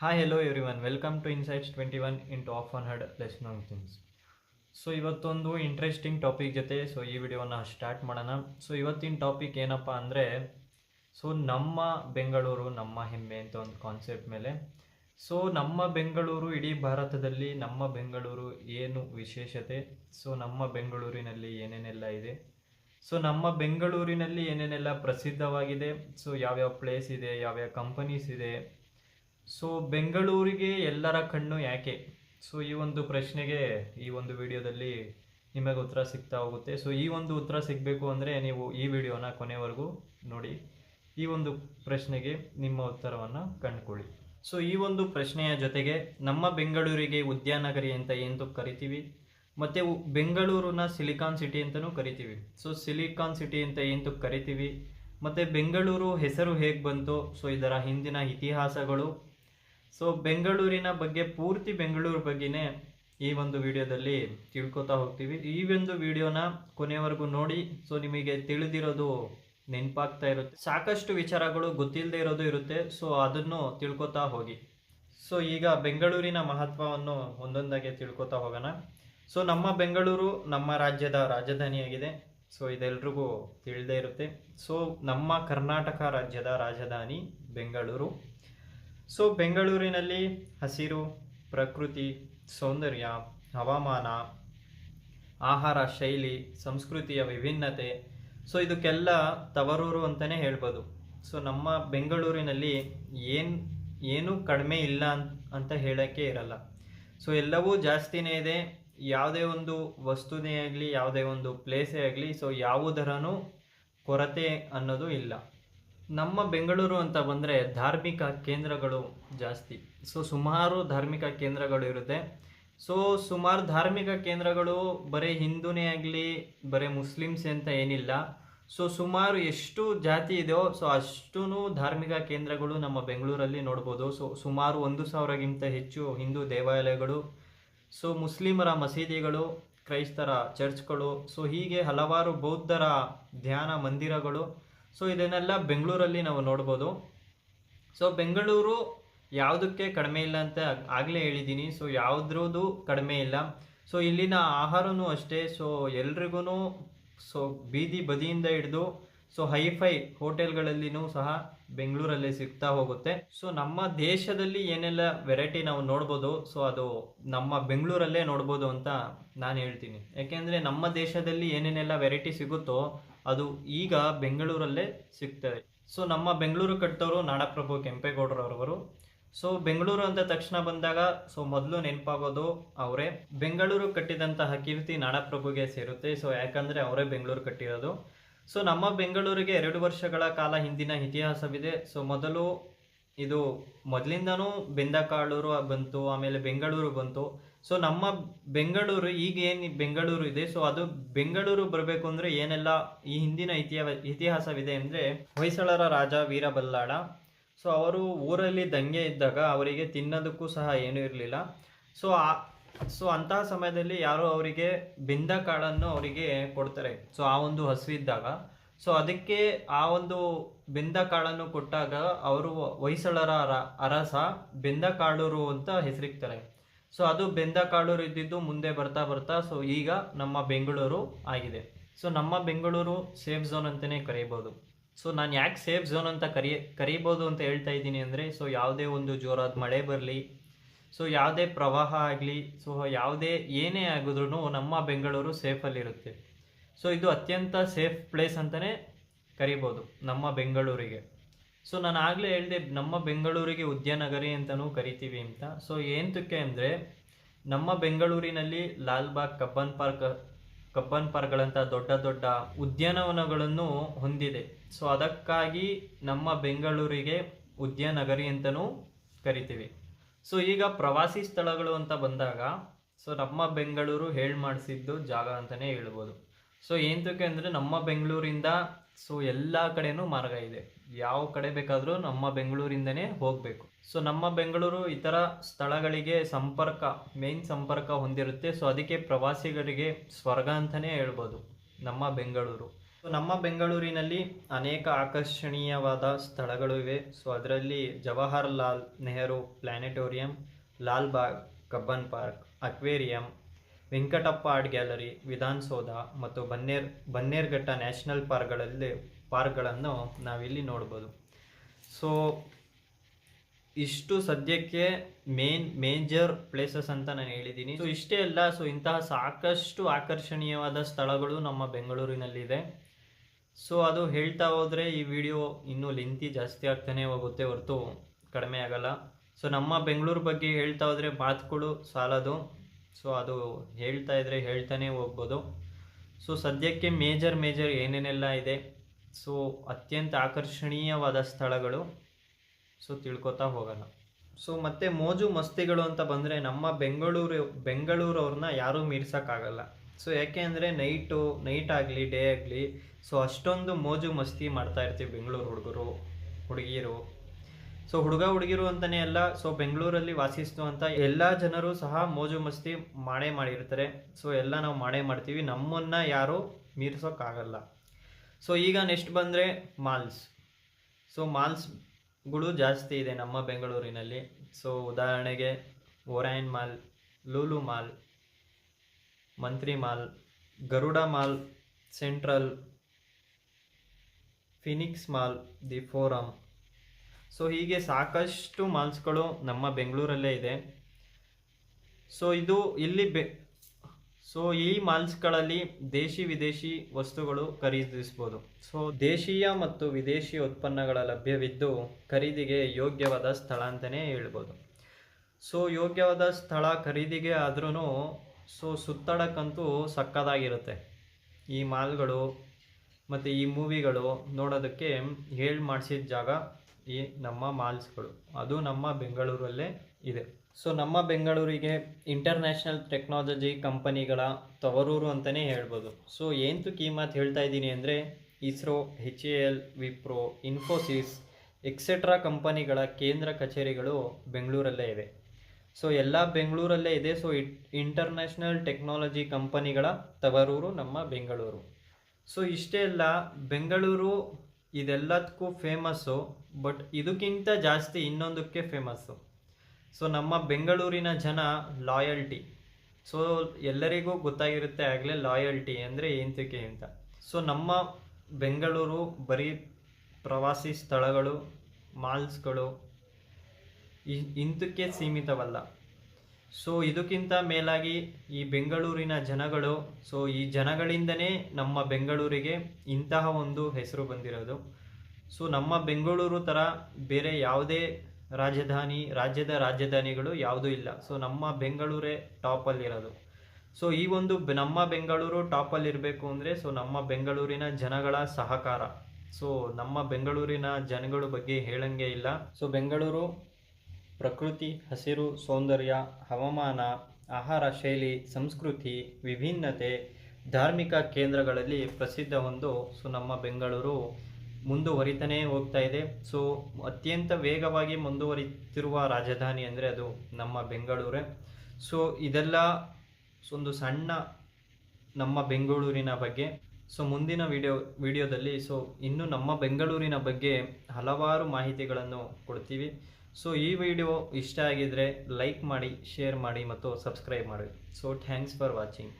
Hi hello everyone welcome to insights twenty one into of one heard less known things so ಇವತ್ತೊಂದು interesting topic ಜೊತೆ so ಈ ವಿಡಿಯೋನ start ಮಾಡೋಣ. So ಇವತ್ತಿನ topic ಏನಪ್ಪ ಅಂದರೆ ಸೊ ನಮ್ಮ ಬೆಂಗಳೂರು, ನಮ್ಮ ಹೆಮ್ಮೆ ಅಂತ ಒಂದು ಕಾನ್ಸೆಪ್ಟ್ ಮೇಲೆ. ಸೊ ನಮ್ಮ ಬೆಂಗಳೂರು ಇಡೀ ಭಾರತದಲ್ಲಿ ನಮ್ಮ ಬೆಂಗಳೂರು ಏನು ವಿಶೇಷತೆ? ಸೊ ನಮ್ಮ ಬೆಂಗಳೂರಿನಲ್ಲಿ ಏನೇನೆಲ್ಲ ಇದೆ? ಸೊ ನಮ್ಮ ಬೆಂಗಳೂರಿನಲ್ಲಿ ಏನೇನೆಲ್ಲ ಪ್ರಸಿದ್ಧವಾಗಿದೆ? ಸೊ ಯಾವ್ಯಾವ ಪ್ಲೇಸ್ ಇದೆ? ಯಾವ್ಯಾವ ಕಂಪನೀಸ್ ಇದೆ? ಸೊ ಬೆಂಗಳೂರಿಗೆ ಎಲ್ಲರ ಕಣ್ಣು ಯಾಕೆ? ಸೊ ಈ ಒಂದು ಪ್ರಶ್ನೆಗೆ ಈ ಒಂದು ವಿಡಿಯೋದಲ್ಲಿ ನಿಮಗೆ ಉತ್ತರ ಸಿಗ್ತಾ ಹೋಗುತ್ತೆ. ಸೊ ಈ ಒಂದು ಉತ್ತರ ಸಿಗಬೇಕು ಅಂದರೆ ನೀವು ಈ ವಿಡಿಯೋನ ಕೊನೆವರೆಗೂ ನೋಡಿ. ಈ ಒಂದು ಪ್ರಶ್ನೆಗೆ ನಿಮ್ಮ ಉತ್ತರವನ್ನು ಕಂಡುಕೊಳ್ಳಿ. ಸೊ ಈ ಒಂದು ಪ್ರಶ್ನೆಯ ಜೊತೆಗೆ ನಮ್ಮ ಬೆಂಗಳೂರಿಗೆ ಉದ್ಯಾನಗರಿ ಅಂತ ಎಂದು ಕರಿತೀವಿ? ಮತ್ತು ಬೆಂಗಳೂರನ್ನ ಸಿಲಿಕಾನ್ ಸಿಟಿ ಅಂತಲೂ ಕರಿತೀವಿ. ಸೊ ಸಿಲಿಕಾನ್ ಸಿಟಿ ಅಂತ ಎಂದು ಕರಿತೀವಿ? ಮತ್ತು ಬೆಂಗಳೂರು ಹೆಸರು ಹೇಗೆ ಬಂತು? ಸೊ ಇದರ ಹಿಂದಿನ ಇತಿಹಾಸಗಳು ಸೊ ಬೆಂಗಳೂರಿನ ಬಗ್ಗೆ ಪೂರ್ತಿ ಬೆಂಗಳೂರು ಬಗ್ಗೆನೇ ಈ ಒಂದು ವಿಡಿಯೋದಲ್ಲಿ ತಿಳ್ಕೊತಾ ಹೋಗ್ತೀವಿ. ಈ ಒಂದು ವಿಡಿಯೋನ ಕೊನೆವರೆಗೂ ನೋಡಿ. ಸೊ ನಿಮಗೆ ತಿಳಿದಿರೋದು ನೆನಪಾಗ್ತಾ ಇರುತ್ತೆ. ಸಾಕಷ್ಟು ವಿಚಾರಗಳು ಗೊತ್ತಿಲ್ಲದೆ ಇರೋದು ಇರುತ್ತೆ. ಸೊ ಅದನ್ನು ತಿಳ್ಕೊತಾ ಹೋಗಿ. ಸೊ ಈಗ ಬೆಂಗಳೂರಿನ ಮಹತ್ವವನ್ನು ಒಂದೊಂದಾಗಿ ತಿಳ್ಕೊತಾ ಹೋಗೋಣ. ಸೊ ನಮ್ಮ ಬೆಂಗಳೂರು ನಮ್ಮ ರಾಜ್ಯದ ರಾಜಧಾನಿಯಾಗಿದೆ. ಸೊ ಇದೆಲ್ರಿಗೂ ತಿಳಿದೇ ಇರುತ್ತೆ. ಸೊ ನಮ್ಮ ಕರ್ನಾಟಕ ರಾಜ್ಯದ ರಾಜಧಾನಿ ಬೆಂಗಳೂರು. ಸೊ ಬೆಂಗಳೂರಿನಲ್ಲಿ ಹಸಿರು, ಪ್ರಕೃತಿ, ಸೌಂದರ್ಯ, ಹವಾಮಾನ, ಆಹಾರ ಶೈಲಿ, ಸಂಸ್ಕೃತಿಯ ವಿಭಿನ್ನತೆ. ಸೊ ಇದಕ್ಕೆಲ್ಲ ತವರೂರು ಅಂತಲೇ ಹೇಳ್ಬೋದು. ಸೊ ನಮ್ಮ ಬೆಂಗಳೂರಿನಲ್ಲಿ ಏನು, ಏನೂ ಕಡಿಮೆ ಇಲ್ಲ ಅಂತ ಹೇಳೋಕ್ಕೆ ಇರಲ್ಲ. ಸೊ ಎಲ್ಲವೂ ಜಾಸ್ತಿನೇ ಇದೆ. ಯಾವುದೇ ಒಂದು ವಸ್ತುನೇ ಆಗಲಿ, ಯಾವುದೇ ಒಂದು ಪ್ಲೇಸೇ ಆಗಲಿ, ಸೊ ಯಾವುದರನೂ ಕೊರತೆ ಅನ್ನೋದು ಇಲ್ಲ. ನಮ್ಮ ಬೆಂಗಳೂರು ಅಂತ ಬಂದರೆ ಧಾರ್ಮಿಕ ಕೇಂದ್ರಗಳು ಜಾಸ್ತಿ. ಸೊ ಸುಮಾರು ಧಾರ್ಮಿಕ ಕೇಂದ್ರಗಳು ಇರುತ್ತೆ. ಸೊ ಸುಮಾರು ಧಾರ್ಮಿಕ ಕೇಂದ್ರಗಳು ಬರೀ ಹಿಂದೂನೇ ಆಗಲಿ, ಬರೀ ಮುಸ್ಲಿಮ್ಸ್ ಅಂತ ಏನಿಲ್ಲ. ಸೊ ಸುಮಾರು ಎಷ್ಟು ಜಾತಿ ಇದೆಯೋ ಸೊ ಅಷ್ಟೂ ಧಾರ್ಮಿಕ ಕೇಂದ್ರಗಳು ನಮ್ಮ ಬೆಂಗಳೂರಲ್ಲಿ ನೋಡ್ಬೋದು. ಸೊ ಸುಮಾರು ಒಂದು ಸಾವಿರಗಿಂತ ಹೆಚ್ಚು ಹಿಂದೂ ದೇವಾಲಯಗಳು. ಸೊ ಮುಸ್ಲಿಮರ ಮಸೀದಿಗಳು, ಕ್ರೈಸ್ತರ ಚರ್ಚ್ಗಳು. ಸೊ ಹೀಗೆ ಹಲವಾರು ಬೌದ್ಧರ ಧ್ಯಾನ ಮಂದಿರಗಳು. ಸೊ ಇದನ್ನೆಲ್ಲ ಬೆಂಗಳೂರಲ್ಲಿ ನಾವು ನೋಡ್ಬೋದು. ಸೊ ಬೆಂಗಳೂರು ಯಾವುದಕ್ಕೆ ಕಡಿಮೆ ಇಲ್ಲ ಅಂತ ಆಗಲೇ ಹೇಳಿದ್ದೀನಿ. ಸೊ ಯಾವುದ್ರದ್ದು ಕಡಿಮೆ ಇಲ್ಲ. ಸೊ ಇಲ್ಲಿನ ಆಹಾರವೂ ಅಷ್ಟೇ. ಸೊ ಎಲ್ರಿಗೂ ಸೊ ಬೀದಿ ಬದಿಯಿಂದ ಹಿಡಿದು ಸೊ ಹೈಫೈ ಹೋಟೆಲ್ಗಳಲ್ಲಿನೂ ಸಹ ಬೆಂಗಳೂರಲ್ಲಿ ಸಿಗ್ತಾ ಹೋಗುತ್ತೆ. ಸೊ ನಮ್ಮ ದೇಶದಲ್ಲಿ ಏನೆಲ್ಲ ವೆರೈಟಿ ನಾವು ನೋಡ್ಬೋದು ಸೊ ಅದು ನಮ್ಮ ಬೆಂಗಳೂರಲ್ಲೇ ನೋಡ್ಬೋದು ಅಂತ ನಾನು ಹೇಳ್ತೀನಿ. ಯಾಕೆಂದರೆ ನಮ್ಮ ದೇಶದಲ್ಲಿ ಏನೇನೆಲ್ಲ ವೆರೈಟಿ ಸಿಗುತ್ತೋ ಅದು ಈಗ ಬೆಂಗಳೂರಲ್ಲೇ ಸಿಗ್ತದೆ ಸೊ ನಮ್ಮ ಬೆಂಗಳೂರು ಕಟ್ಟಿದವರು ನಾಡಪ್ರಭು ಕೆಂಪೇಗೌಡರವರು ಸೊ ಬೆಂಗಳೂರು ಅಂತ ತಕ್ಷಣ ಬಂದಾಗ ಸೊ ಮೊದಲು ನೆನಪಾಗೋದು ಅವರೇ. ಬೆಂಗಳೂರು ಕಟ್ಟಿದಂತಹ ಕೀರ್ತಿ ನಾಡಪ್ರಭುಗೆ ಸೇರುತ್ತೆ. ಸೊ ಯಾಕಂದರೆ ಅವರೇ ಬೆಂಗಳೂರು ಕಟ್ಟಿರೋದು. ಸೊ ನಮ್ಮ ಬೆಂಗಳೂರಿಗೆ ಎರಡು ವರ್ಷಗಳ ಕಾಲ ಹಿಂದಿನ ಇತಿಹಾಸವಿದೆ. ಸೊ ಮೊದಲು ಇದು ಮೊದಲಿಂದನೂ ಬೆಂದಕಾಳೂರು ಬಂತು, ಆಮೇಲೆ ಬೆಂಗಳೂರು ಬಂತು. ಸೊ ನಮ್ಮ ಬೆಂಗಳೂರು ಈಗ ಏನು ಬೆಂಗಳೂರು ಇದೆ. ಸೊ ಅದು ಬೆಂಗಳೂರು ಬರಬೇಕು ಅಂದರೆ ಏನೆಲ್ಲ ಈ ಹಿಂದಿನ ಇತಿಹಾಸ ಇತಿಹಾಸವಿದೆ ಅಂದರೆ ಹೊಯ್ಸಳರ ರಾಜ ವೀರಬಲ್ಲಾಳ. ಸೊ ಅವರು ಊರಲ್ಲಿ ದಂಗೆ ಇದ್ದಾಗ ಅವರಿಗೆ ತಿನ್ನೋದಕ್ಕೂ ಸಹ ಏನೂ ಇರಲಿಲ್ಲ. ಸೊ ಆ ಸೊ ಅಂತಹ ಸಮಯದಲ್ಲಿ ಯಾರೋ ಅವರಿಗೆ ಬೆಂದ ಕಾಳನ್ನು ಅವರಿಗೆ ಕೊಡ್ತಾರೆ. ಸೊ ಆ ಒಂದು ಹಸಿವಿದ್ದಾಗ ಸೊ ಅದಕ್ಕೆ ಆ ಒಂದು ಬೆಂದ ಕಾಳನ್ನು ಕೊಟ್ಟಾಗ ಅವರು ಹೊಯ್ಸಳರ ಅರ- ಅರಸ ಬೆಂದ ಕಾಳೂರು ಅಂತ ಹೆಸರಿಗ್ತಾರೆ ಸೊ ಅದು ಬೆಂದ ಇದ್ದಿದ್ದು ಮುಂದೆ ಬರ್ತಾ ಬರ್ತಾ ಸೊ ಈಗ ನಮ್ಮ ಬೆಂಗಳೂರು ಆಗಿದೆ. ಸೊ ನಮ್ಮ ಬೆಂಗಳೂರು ಸೇಫ್ ಝೋನ್ ಅಂತಲೇ ಕರೀಬೋದು. ಸೊ ನಾನು ಯಾಕೆ ಸೇಫ್ ಝೋನ್ ಅಂತ ಕರಿ, ಕರೀಬೋದು ಅಂತ ಹೇಳ್ತಾ ಇದ್ದೀನಿ ಅಂದರೆ ಸೊ ಯಾವುದೇ ಒಂದು ಜೋರಾದ ಮಳೆ ಬರಲಿ ಸೊ ಯಾವುದೇ ಪ್ರವಾಹ ಆಗಲಿ ಸೊ ಯಾವುದೇ ಏನೇ ಆಗಿದ್ರೂ ನಮ್ಮ ಬೆಂಗಳೂರು ಸೇಫಲ್ಲಿರುತ್ತೆ ಸೊ ಇದು ಅತ್ಯಂತ ಸೇಫ್ ಪ್ಲೇಸ್ ಅಂತಲೇ ಕರಿಬೋದು ನಮ್ಮ ಬೆಂಗಳೂರಿಗೆ. ಸೊ ನಾನು ಆಗಲೇ ಹೇಳಿದೆ, ನಮ್ಮ ಬೆಂಗಳೂರಿಗೆ ಉದ್ಯಾನಗರಿ ಅಂತಲೂ ಕರಿತೀವಿ ಅಂತ. ಸೊ ಏಂತಕ್ಕೆ ಅಂದರೆ, ನಮ್ಮ ಬೆಂಗಳೂರಿನಲ್ಲಿ ಲಾಲ್ಬಾಗ್ ಕಬ್ಬನ್ ಪಾರ್ಕ್, ಕಬ್ಬನ್ ಪಾರ್ಕ್ಗಳಂಥ ದೊಡ್ಡ ದೊಡ್ಡ ಉದ್ಯಾನವನಗಳನ್ನು ಹೊಂದಿದೆ. ಸೊ ಅದಕ್ಕಾಗಿ ನಮ್ಮ ಬೆಂಗಳೂರಿಗೆ ಉದ್ಯಾನಗರಿ ಅಂತಲೂ ಕರಿತೀವಿ. ಸೊ ಈಗ ಪ್ರವಾಸಿ ಸ್ಥಳಗಳು ಅಂತ ಬಂದಾಗ ಸೊ ನಮ್ಮ ಬೆಂಗಳೂರು ಹೇಳಿ ಮಾಡಿಸಿದ್ದು ಜಾಗ ಅಂತಲೇ ಹೇಳ್ಬೋದು. ಸೊ ಏಂತಕ್ಕೆ ಅಂದರೆ, ನಮ್ಮ ಬೆಂಗಳೂರಿಂದ ಸೊ ಎಲ್ಲ ಕಡೆಯೂ ಮಾರ್ಗ ಇದೆ. ಯಾವ ಕಡೆ ಬೇಕಾದರೂ ನಮ್ಮ ಬೆಂಗಳೂರಿಂದನೇ ಹೋಗಬೇಕು. ಸೊ ನಮ್ಮ ಬೆಂಗಳೂರು ಇತರ ಸ್ಥಳಗಳಿಗೆ ಸಂಪರ್ಕ ಮೇನ್ ಸಂಪರ್ಕ ಹೊಂದಿರುತ್ತೆ. ಸೊ ಅದಕ್ಕೆ ಪ್ರವಾಸಿಗರಿಗೆ ಸ್ವರ್ಗ ಅಂತಲೇ ಹೇಳ್ಬೋದು ನಮ್ಮ ಬೆಂಗಳೂರು. ಸೊ ನಮ್ಮ ಬೆಂಗಳೂರಿನಲ್ಲಿ ಅನೇಕ ಆಕರ್ಷಣೀಯವಾದ ಸ್ಥಳಗಳು ಇವೆ. ಸೊ ಅದರಲ್ಲಿ Jawaharlal Nehru planetarium, Lalbagh Cubbon park, aquarium, Venkatappa art gallery, Vidhana Soudha ಮತ್ತು ಬನ್ನೇರ್, ಬನ್ನೇರ್ಘಟ್ಟ ನ್ಯಾಷನಲ್ ಪಾರ್ಕ್ಗಳಲ್ಲಿ ಪಾರ್ಕ್ಗಳನ್ನು ನಾವಿಲ್ಲಿ ನೋಡ್ಬೋದು. ಸೊ ಇಷ್ಟು ಸದ್ಯಕ್ಕೆ ಮೇನ್ ಮೇಜರ್ ಪ್ಲೇಸಸ್ ಅಂತ ನಾನು ಹೇಳಿದ್ದೀನಿ. ಸೊ ಇಷ್ಟೇ ಅಲ್ಲ ಸೊ ಇಂತಹ ಸಾಕಷ್ಟು ಆಕರ್ಷಣೀಯವಾದ ಸ್ಥಳಗಳು ನಮ್ಮ ಬೆಂಗಳೂರಿನಲ್ಲಿದೆ. ಸೊ ಅದು ಹೇಳ್ತಾ ಹೋದರೆ ಈ ವಿಡಿಯೋ ಇನ್ನೂ ಲೆಂತಿ ಜಾಸ್ತಿ ಆಗ್ತಾನೆ ಹೋಗುತ್ತೆ ಹೊರತು ಕಡಿಮೆ ಆಗಲ್ಲ. ಸೊ ನಮ್ಮ ಬೆಂಗಳೂರು ಬಗ್ಗೆ ಹೇಳ್ತಾ ಹೋದರೆ ಮಾತುಗಳು ಸಾಲದು. ಸೊ ಅದು ಹೇಳ್ತಾ ಇದ್ರೆ ಹೇಳ್ತಾನೆ ಹೋಗ್ಬೋದು. ಸೊ ಸದ್ಯಕ್ಕೆ ಮೇಜರ್ ಮೇಜರ್ ಏನೇನೆಲ್ಲ ಇದೆ? ಸೊ ಅತ್ಯಂತ ಆಕರ್ಷಣೀಯವಾದ ಸ್ಥಳಗಳು. ಸೊ ತಿಳ್ಕೊತಾ ಹೋಗೋಣ. ಸೊ ಮತ್ತೆ ಮೋಜು ಮಸ್ತಿಗಳು ಅಂತ ಬಂದರೆ ನಮ್ಮ ಬೆಂಗಳೂರು, ಬೆಂಗಳೂರವ್ರನ್ನ ಯಾರೂ ಮೀರ್ಸೋಕ್ಕಾಗಲ್ಲ. ಸೊ ಯಾಕೆ ಅಂದರೆ ನೈಟು, ನೈಟ್ ಆಗಲಿ, ಡೇ ಆಗಲಿ, ಸೊ ಅಷ್ಟೊಂದು ಮೋಜು ಮಸ್ತಿ ಮಾಡ್ತಾ ಇರ್ತೀವಿ ಬೆಂಗಳೂರು ಹುಡುಗರು ಹುಡುಗಿಯರು ಸೊ ಹುಡುಗ, ಹುಡುಗಿರು ಅಂತಲೇ ಅಲ್ಲ, ಸೊ ಬೆಂಗಳೂರಲ್ಲಿ ವಾಸಿಸುವಂಥ ಎಲ್ಲ ಜನರು ಸಹ ಮೋಜು ಮಸ್ತಿ ಮಾಡೇ ಮಾಡಿರ್ತಾರೆ. ಸೊ ಎಲ್ಲ ನಾವು ಮಾಡೇ ಮಾಡ್ತೀವಿ. ನಮ್ಮನ್ನು ಯಾರೂ ಮೀರ್ಸೋಕ್ಕಾಗಲ್ಲ. ಸೊ ಈಗ ನೆಕ್ಸ್ಟ್ ಬಂದರೆ ಮಾಲ್ಸ್ ಸೊ ಮಾಲ್ಸ್ಗಳು ಜಾಸ್ತಿ ಇದೆ ನಮ್ಮ ಬೆಂಗಳೂರಿನಲ್ಲಿ. ಸೊ ಉದಾಹರಣೆಗೆ Orion mall Lulu mall Mantri mall Garuda mall central Phoenix mall the forum so ಹೀಗೆ ಸಾಕಷ್ಟು ಮಾಲ್ಸ್ಗಳು ನಮ್ಮ ಬೆಂಗಳೂರಲ್ಲೇ ಇದೆ. ಸೊ ಇದು ಇಲ್ಲಿ ಬೆ ಸೊ ಈ ಮಾಲ್ಸ್ಗಳಲ್ಲಿ ದೇಶಿ ವಿದೇಶಿ ವಸ್ತುಗಳು ಖರೀದಿಸಬಹುದು. ಸೊ ದೇಶೀಯ ಮತ್ತು ವಿದೇಶಿ ಉತ್ಪನ್ನಗಳ ಲಭ್ಯವಿದ್ದು ಖರೀದಿಗೆ ಯೋಗ್ಯವಾದ ಸ್ಥಳ ಅಂತಲೇ ಹೇಳ್ಬೋದು. ಸೊ ಯೋಗ್ಯವಾದ ಸ್ಥಳ ಖರೀದಿಗೆ ಆದ್ರೂ ಸೊ ಸುತ್ತಾಡಕ್ಕಂತೂ ಸಕ್ಕದಾಗಿರುತ್ತೆ ಈ ಮಾಲ್ಗಳು ಮತ್ತು ಈ ಮೂವಿಗಳು ನೋಡೋದಕ್ಕೆ ಹೇಳಿ ಮಾಡಿಸಿದ ಜಾಗ ಈ ನಮ್ಮ ಮಾಲ್ಸ್ಗಳು. ಅದು ನಮ್ಮ ಬೆಂಗಳೂರಲ್ಲೇ ಇದೆ. ಸೊ ನಮ್ಮ ಬೆಂಗಳೂರಿಗೆ ಇಂಟರ್ನ್ಯಾಷನಲ್ ಟೆಕ್ನಾಲಜಿ ಕಂಪನಿಗಳ ತವರೂರು ಅಂತಲೇ ಹೇಳ್ಬೋದು. ಸೊ ಏನು ಈ ಮಾತು ಹೇಳ್ತಾ ಇದ್ದೀನಿ ಅಂದರೆ ISRO H A L Wipro Infosys etcetera ಕಂಪನಿಗಳ ಕೇಂದ್ರ ಕಚೇರಿಗಳು ಬೆಂಗಳೂರಲ್ಲೇ ಇವೆ. ಸೊ ಎಲ್ಲ ಬೆಂಗಳೂರಲ್ಲೇ ಇದೆ. ಸೊ ಇಟ್ ಇಂಟರ್ನ್ಯಾಷನಲ್ ಟೆಕ್ನಾಲಜಿ ಕಂಪನಿಗಳ ತವರೂರು ನಮ್ಮ ಬೆಂಗಳೂರು. ಸೊ ಇಷ್ಟೇ ಅಲ್ಲ, ಬೆಂಗಳೂರು ಇದೆಲ್ಲದಕ್ಕೂ ಫೇಮಸ್ಸು ಬಟ್ ಇದಕ್ಕಿಂತ ಜಾಸ್ತಿ ಇನ್ನೊಂದಕ್ಕೆ ಫೇಮಸ್ಸು ಸೊ ನಮ್ಮ ಬೆಂಗಳೂರಿನ ಜನ ಲಾಯಲ್ಟಿ ಸೊ ಎಲ್ಲರಿಗೂ ಗೊತ್ತಾಗಿರುತ್ತೆ ಆಗಲೇ ಲಾಯಲ್ಟಿ ಅಂದರೆ ಏಂತಕ್ಕೆ ಅಂತ. ಸೊ ನಮ್ಮ ಬೆಂಗಳೂರು ಬರೀ ಪ್ರವಾಸಿ ಸ್ಥಳಗಳು ಮಾಲ್ಸ್ಗಳು ಇಂತಕ್ಕೆ ಸೀಮಿತವಲ್ಲ. ಸೊ ಇದಕ್ಕಿಂತ ಮೇಲಾಗಿ ಈ ಬೆಂಗಳೂರಿನ ಜನಗಳು ಸೊ ಈ ಜನಗಳಿಂದನೇ ನಮ್ಮ ಬೆಂಗಳೂರಿಗೆ ಇಂತಹ ಒಂದು ಹೆಸರು ಬಂದಿರೋದು. ಸೊ ನಮ್ಮ ಬೆಂಗಳೂರು ಥರ ಬೇರೆ ಯಾವುದೇ ರಾಜಧಾನಿ, ರಾಜ್ಯದ ರಾಜಧಾನಿಗಳು ಯಾವುದೂ ಇಲ್ಲ. ಸೊ ನಮ್ಮ ಬೆಂಗಳೂರೇ ಟಾಪಲ್ಲಿರೋದು. ಸೊ ಈ ಒಂದು ನಮ್ಮ ಬೆಂಗಳೂರು ಟಾಪಲ್ಲಿರಬೇಕು ಅಂದರೆ ಸೊ ನಮ್ಮ ಬೆಂಗಳೂರಿನ ಜನಗಳ ಸಹಕಾರ. ಸೊ ನಮ್ಮ ಬೆಂಗಳೂರಿನ ಜನಗಳ ಬಗ್ಗೆ ಹೇಳಂಗೆ ಇಲ್ಲ. ಸೊ ಬೆಂಗಳೂರು ಪ್ರಕೃತಿ, ಹಸಿರು, ಸೌಂದರ್ಯ, ಹವಾಮಾನ, ಆಹಾರ ಶೈಲಿ, ಸಂಸ್ಕೃತಿ, ವಿಭಿನ್ನತೆ, ಧಾರ್ಮಿಕ ಕೇಂದ್ರಗಳಲ್ಲಿ ಪ್ರಸಿದ್ಧ ಒಂದು ಸೊ ನಮ್ಮ ಬೆಂಗಳೂರು ಮುಂದುವರಿತಾನೇ ಹೋಗ್ತಾ ಇದೆ. ಸೊ ಅತ್ಯಂತ ವೇಗವಾಗಿ ಮುಂದುವರಿತಿರುವ ರಾಜಧಾನಿ ಅಂದರೆ ಅದು ನಮ್ಮ ಬೆಂಗಳೂರೇ. ಸೊ ಇದೆಲ್ಲ ಒಂದು ಸಣ್ಣ ನಮ್ಮ ಬೆಂಗಳೂರಿನ ಬಗ್ಗೆ. ಸೊ ಮುಂದಿನ ವಿಡಿಯೋ, ವಿಡಿಯೋದಲ್ಲಿ ಸೊ ಇನ್ನು ನಮ್ಮ ಬೆಂಗಳೂರಿನ ಬಗ್ಗೆ ಹಲವಾರು ಮಾಹಿತಿಗಳನ್ನು ಕೊಡ್ತೀವಿ. ಸೊ ಈ ವಿಡಿಯೋ ಇಷ್ಟ ಆಗಿದ್ದರೆ ಲೈಕ್ ಮಾಡಿ, ಶೇರ್ ಮಾಡಿ ಮತ್ತು ಸಬ್ಸ್ಕ್ರೈಬ್ ಮಾಡಿ. So thanks for watching